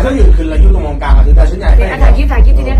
เครื่องอยู่คือเราอยู่ตรงวงกลางอะคือแต่ชุดใหญ่เดี๋ยวถ่ายคลิปถ่ายคลิปทีนี้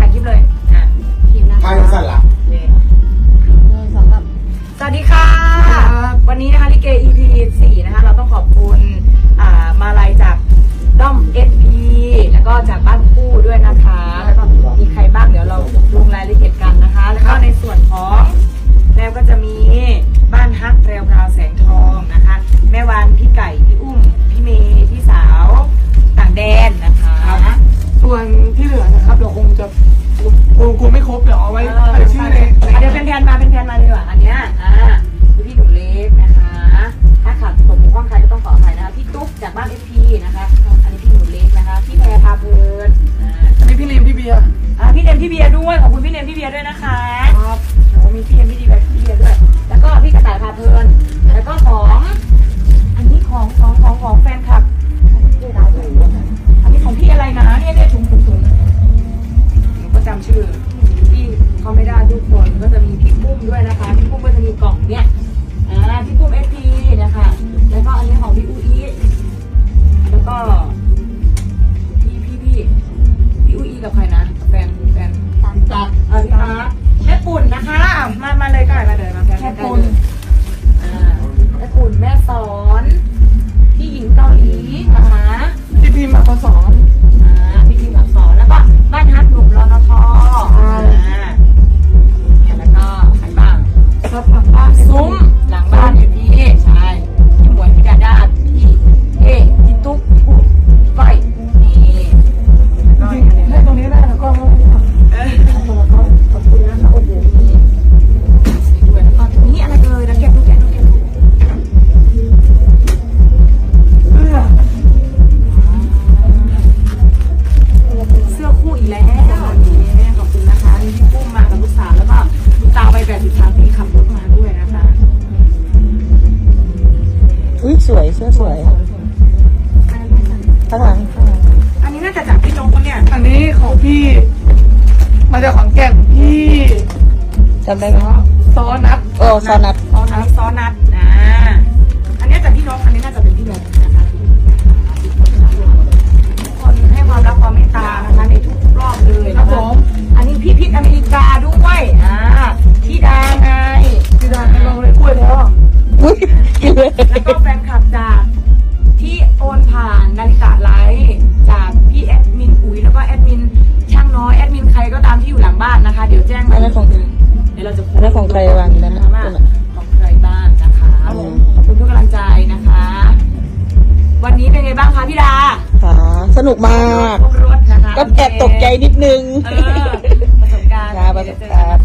ถ่ายคลิปเลย จากบ้านเอฟพีนะคะ อันนี้พี่หนูเล็กนะคะพี่แพรพาเพลินอ่าอันนี้พี่ลิมพี่เบียร์อ่าพี่เนมพี่เบียร์ด้วยขอบคุณพี่เนมพี่เบียร์ด้วยนะคะครับโอ้มีพี่เนมพี่ดีแบบพี่เบียร์ด้วย แล้วก็พี่กระต่ายพาเพลิน แล้วก็ของ อันนี้ของของของของแฟนคลับอันนี้ของพี่อะไรนะเนี่ยเนี่ยถุงถุงถุงหนูก็จำชื่อพี่เขาไม่ได้ทุกคนก็จะมีพี่ปุ้มด้วยนะคะพี่ปุ้มก็จะมีกล่องเนี่ยอ่าพี่ปุ้มเอฟพี อุ้ยสวยเสื้อสวยข้างหลังข้างหลังอันนี้น่าจะจากพี่นกปะเนี่ยอันนี้ของพี่มาจากขอนแก่นพี่จำได้ไหมซอนัทโอ้ซอนัทซอนัทซอนัทอ่าอันนี้จากพี่นกอันนี้น่าจะเป็นพี่นกนะคะทุกคนให้ความรักความเมตตานะคะในทุกๆรอบเลยครันะบผคะมอันนี้พี่พิษอเมริกาด้วย บ้านนะคะ เดี๋ยวแจ้งมาอันนั้นของเดี๋ยวเราจะอันนั้นของใครวางอยู่นั่นน่ะว่าของใครบ้างนะคะอืมขอบคุณทุกกำลังใจนะคะ วันนี้เป็นไงบ้างคะพี่ดาค่ะสนุกมากครบรถนะคะก็แอบตกใจนิดนึงเออประสบการณ์ค่ะประสบการณ์